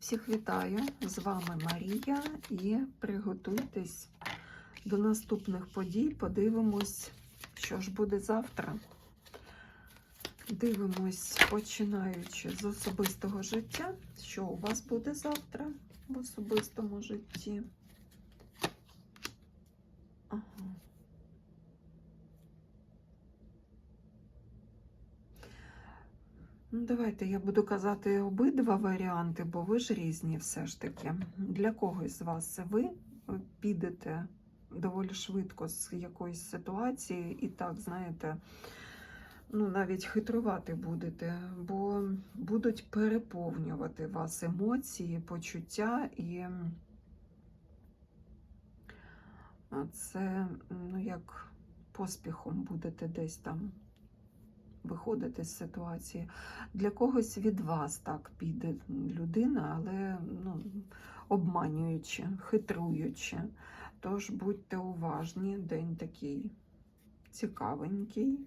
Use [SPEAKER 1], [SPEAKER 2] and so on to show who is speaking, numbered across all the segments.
[SPEAKER 1] Всіх вітаю! З вами Марія і приготуйтесь до наступних подій. Подивимось, що ж буде завтра. Дивимось, починаючи з особистого життя, що у вас буде завтра в особистому житті. Ну, давайте я буду казати обидва варіанти, бо ви ж різні все ж таки. Для когось з вас ви підете доволі швидко з якоїсь ситуації, і так, знаєте, ну, навіть хитрувати будете, бо будуть переповнювати вас емоції, почуття, і це, ну, як поспіхом будете десь там виходити з ситуації. Для когось від вас так піде людина, але ну, обманюючи, хитруючи. Тож будьте уважні, день такий цікавенький.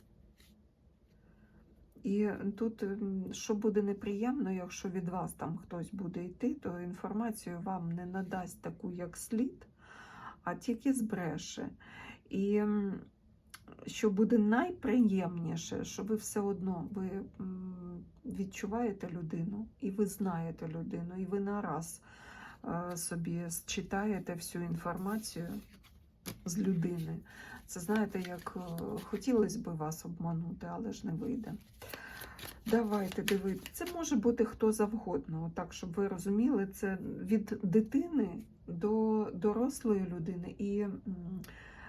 [SPEAKER 1] І тут, що буде неприємно, якщо від вас там хтось буде йти, то інформацію вам не надасть таку, як слід, а тільки збреше. І що буде найприємніше, що ви все одно ви відчуваєте людину, і ви знаєте людину, і ви нараз собі читаєте всю інформацію з людини. Це знаєте, як хотілося б вас обманути, але ж не вийде. Давайте дивитися. Це може бути хто завгодно, так, щоб ви розуміли, це від дитини до дорослої людини. І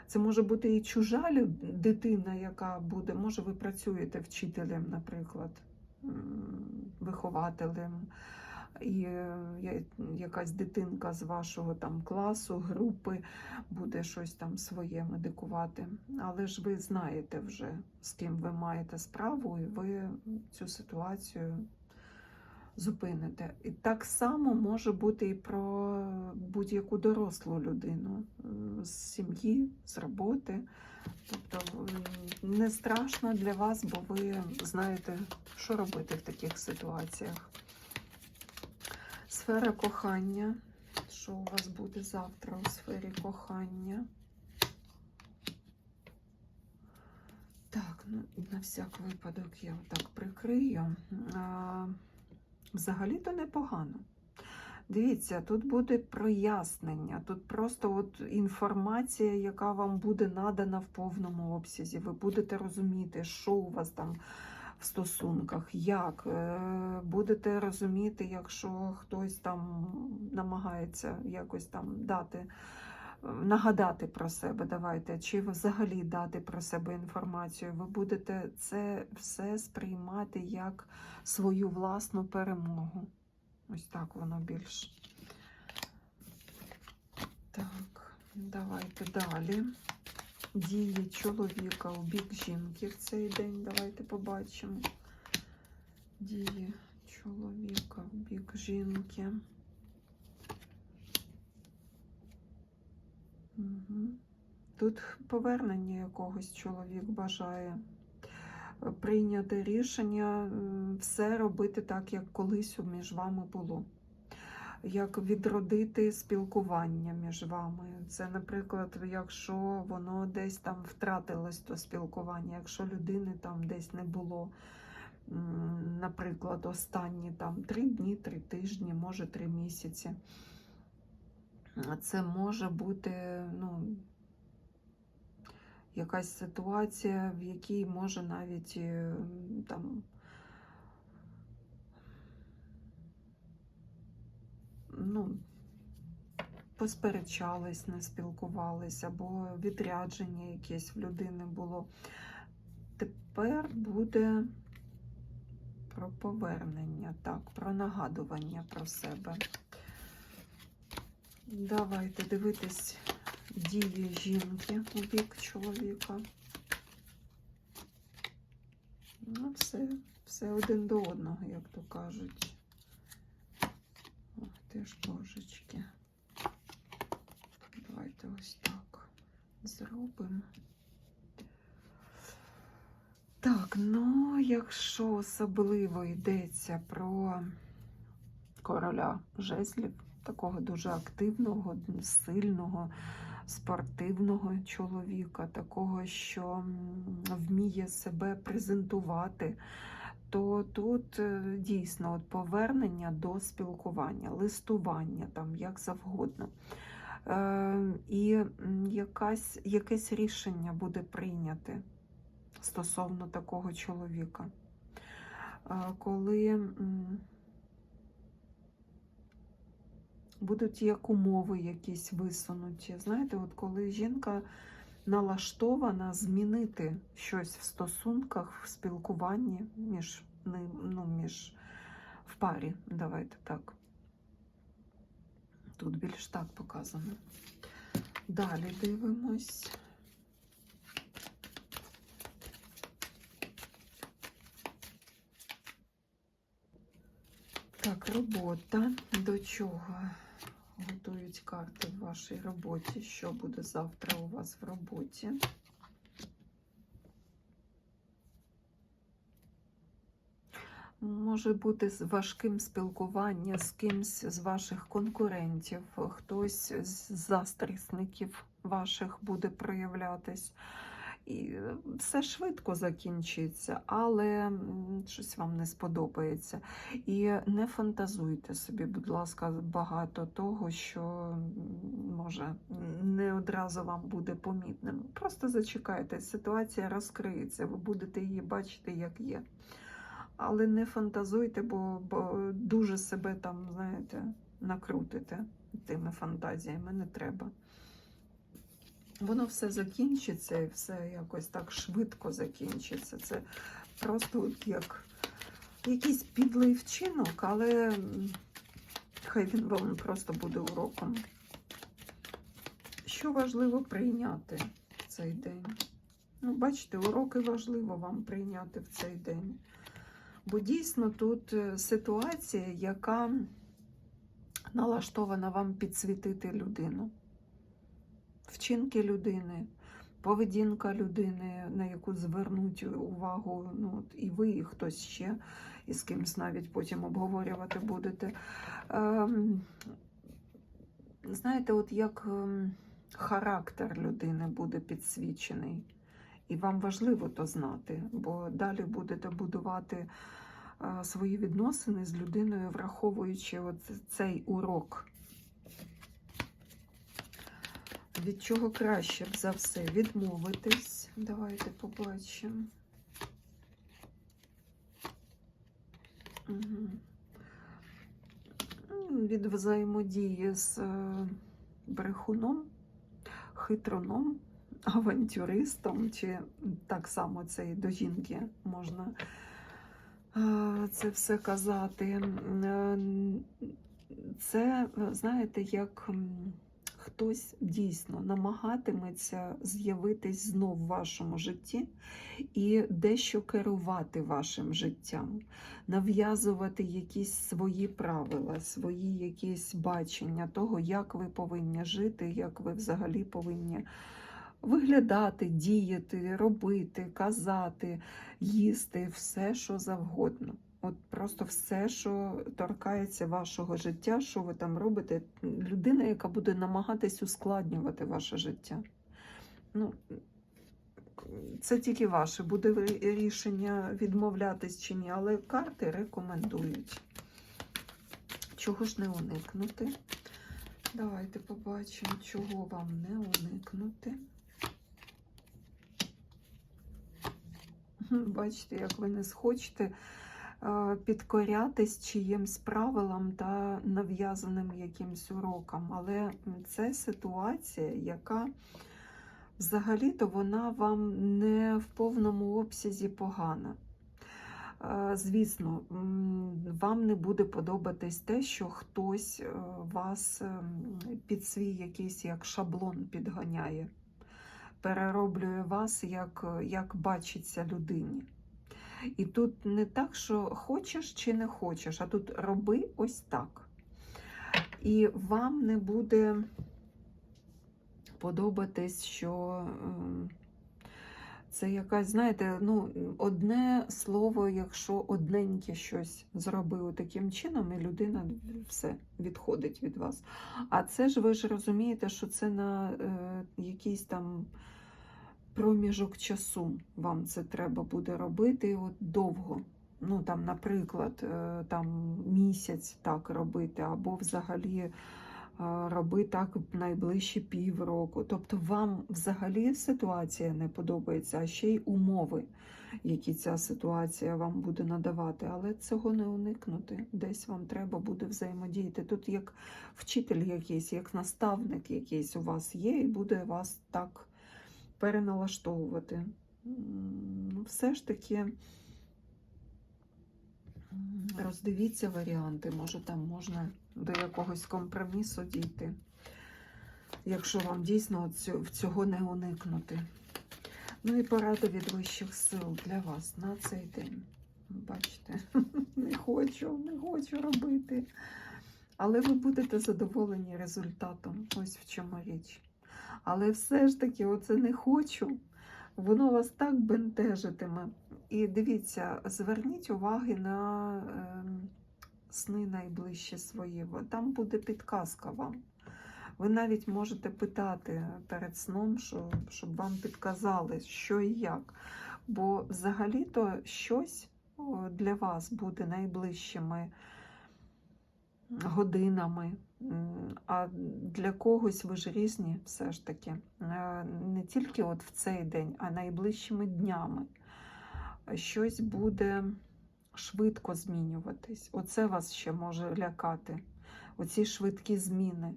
[SPEAKER 1] це може бути і чужа дитина, яка буде, може, ви працюєте вчителем, наприклад, вихователем, і е, якась дитинка з вашого там класу, групи буде щось там своє медикувати. Але ж ви знаєте вже, з ким ви маєте справу, і ви цю ситуацію зупините. І так само може бути і про будь-яку дорослу людину з сім'ї, з роботи. Тобто не страшно для вас, бо ви знаєте, що робити в таких ситуаціях. Сфера кохання. Що у вас буде завтра у сфері кохання? Так, ну на всяк випадок я отак прикрию. Взагалі-то непогано. Дивіться, тут буде прояснення, тут просто от інформація, яка вам буде надана в повному обсязі. Ви будете розуміти, що у вас там в стосунках, як. Е, будете розуміти, якщо хтось там намагається якось там дати. Нагадати про себе, давайте, чи взагалі дати про себе інформацію, ви будете це все сприймати як свою власну перемогу. Ось так воно більш. Так, давайте далі. Дії чоловіка у бік жінки в цей день. Давайте побачимо. Дії чоловіка в бік жінки. Тут повернення якогось чоловік бажає прийняти рішення все робити так, як колись між вами було. Як відродити спілкування між вами. Це, наприклад, якщо воно десь там втратилось то спілкування, якщо людини там десь не було, наприклад, останні там три дні, три тижні, може три місяці. Це може бути, ну, якась ситуація, в якій може навіть е, там ну, посперечались, не спілкувались, або відрядження якесь в людини було. Тепер буде про повернення, так, про нагадування про себе. Давайте дивитись дії жінки у бік чоловіка. Ну, все, все один до одного, як то кажуть. Ох ж божечки. Давайте ось так зробимо. Так, ну, якщо особливо йдеться про короля жезлів, такого дуже активного, сильного, спортивного чоловіка, такого, що вміє себе презентувати. То тут е, дійсно от повернення до спілкування, листування, там як завгодно. Е, і якась, якесь рішення буде прийняте стосовно такого чоловіка. Е, Коли будуть як умови якісь висунуті. Знаєте, от коли жінка налаштована змінити щось в стосунках, в спілкуванні між ну, між в парі, давайте так. Тут більш так показано. Далі дивимось. Так, робота. До чого готують карти в вашій роботі? Що буде завтра у вас в роботі? Може бути з важким спілкування з кимсь з ваших конкурентів, хтось з застрісників ваших буде проявлятись. І е, все швидко закінчиться, але щось вам не сподобається. І не фантазуйте собі, будь ласка, багато того, що може не одразу вам буде помітним. Просто зачекайте, ситуація розкриється, ви будете її бачити, як є. Але не фантазуйте, бо, дуже себе там, знаєте, накрутите тими фантазіями не треба. Воно все закінчиться і все якось так швидко закінчиться. Це просто як якийсь підлий вчинок, але хай він вам просто буде уроком. Що важливо прийняти в цей день? Ну, бачите, уроки важливо вам прийняти в цей день. Бо дійсно тут е, ситуація, яка налаштована вам підсвітити людину. Вчинки людини, поведінка людини, на яку звернуть увагу, ну, і ви, і хтось ще, і з кимось навіть потім обговорювати будете. Ем, знаєте, от як ем, характер людини буде підсвічений. І вам важливо то знати, бо далі будете будувати е, свої відносини з людиною, враховуючи от цей урок. Від чого краще б за все відмовитись? Давайте побачимо. Угу. Від взаємодії з е, брехуном, хитроном, авантюристом, чи так само це і до жінки можна е, це все казати. Е, Це, знаєте, як хтось дійсно намагатиметься з'явитись знов в вашому житті і дещо керувати вашим життям, нав'язувати якісь свої правила, свої якісь бачення того, як ви повинні жити, як ви взагалі повинні виглядати, діяти, робити, казати, їсти, все, що завгодно. От просто все, що торкається вашого життя, що ви там робите, людина, яка буде намагатись ускладнювати ваше життя. Ну, це тільки ваше, буде рішення відмовлятись чи ні, але карти рекомендують. Чого ж не уникнути? Давайте побачимо, чого вам не уникнути. Бачите, як ви не схочете підкорятись чиїмсь правилам та нав'язаним якимсь урокам. Але це ситуація, яка взагалі-то вона вам не в повному обсязі погана. Е, Звісно, вам не буде подобатись те, що хтось е, вас під свій якийсь як шаблон підганяє, перероблює вас, як, як бачиться людині. І тут не так, що хочеш чи не хочеш, а тут роби ось так. І вам не буде подобатись, що ем, Це якась, знаєте, ну, одне слово, якщо одненьке щось зробив таким чином, і людина все відходить від вас. А це ж ви ж розумієте, що це на е, якийсь там проміжок часу вам це треба буде робити от довго. Ну, там, наприклад, е, там місяць так робити, або взагалі е, роби так найближчі півроку. Тобто вам взагалі ситуація не подобається, а ще й умови, які ця ситуація вам буде надавати. Але цього не уникнути. Десь вам треба буде взаємодіяти. Тут як вчитель якийсь, як наставник якийсь у вас є, і буде вас так переналаштовувати. Ну, все ж таки. Роздивіться варіанти, може там можна до якогось компромісу дійти, якщо вам дійсно цього не уникнути. Ну і порада від вищих сил для вас на цей день. Бачите, не хочу, не хочу робити. Але ви будете задоволені результатом. Ось в чому річ. Але все ж таки, оце не хочу, воно вас так бентежитиме. І дивіться, зверніть уваги на ем, сни найближчі свої. Там буде підказка вам. Ви навіть можете питати перед сном, що, щоб вам підказали, що і як. Бо взагалі-то щось для вас буде найближчими годинами. А для когось ви ж різні все ж таки. Е, Не тільки от в цей день, а найближчими днями. Щось буде швидко змінюватись. Оце вас ще може лякати. Оці швидкі зміни.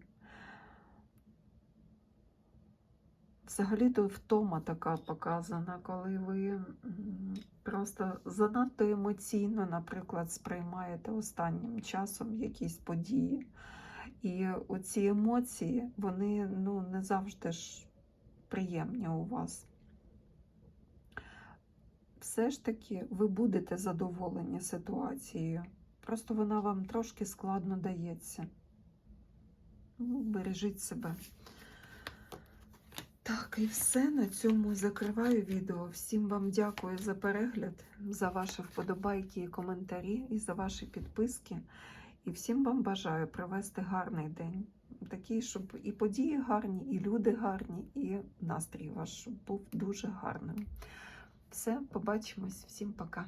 [SPEAKER 1] Взагалі-то втома така показана, коли ви просто занадто емоційно, наприклад, сприймаєте останнім часом якісь події. І оці емоції, вони ну, не завжди ж приємні у вас. Все ж таки ви будете задоволені ситуацією. Просто вона вам трошки складно дається. Ну, бережіть себе. Так, і все. На цьому закриваю відео. Всім вам дякую за перегляд, за ваші вподобайки і коментарі, і за ваші підписки. І всім вам бажаю провести гарний день. Такий, щоб і події гарні, і люди гарні, і настрій ваш був дуже гарним. Все, побачимось. Всім пока.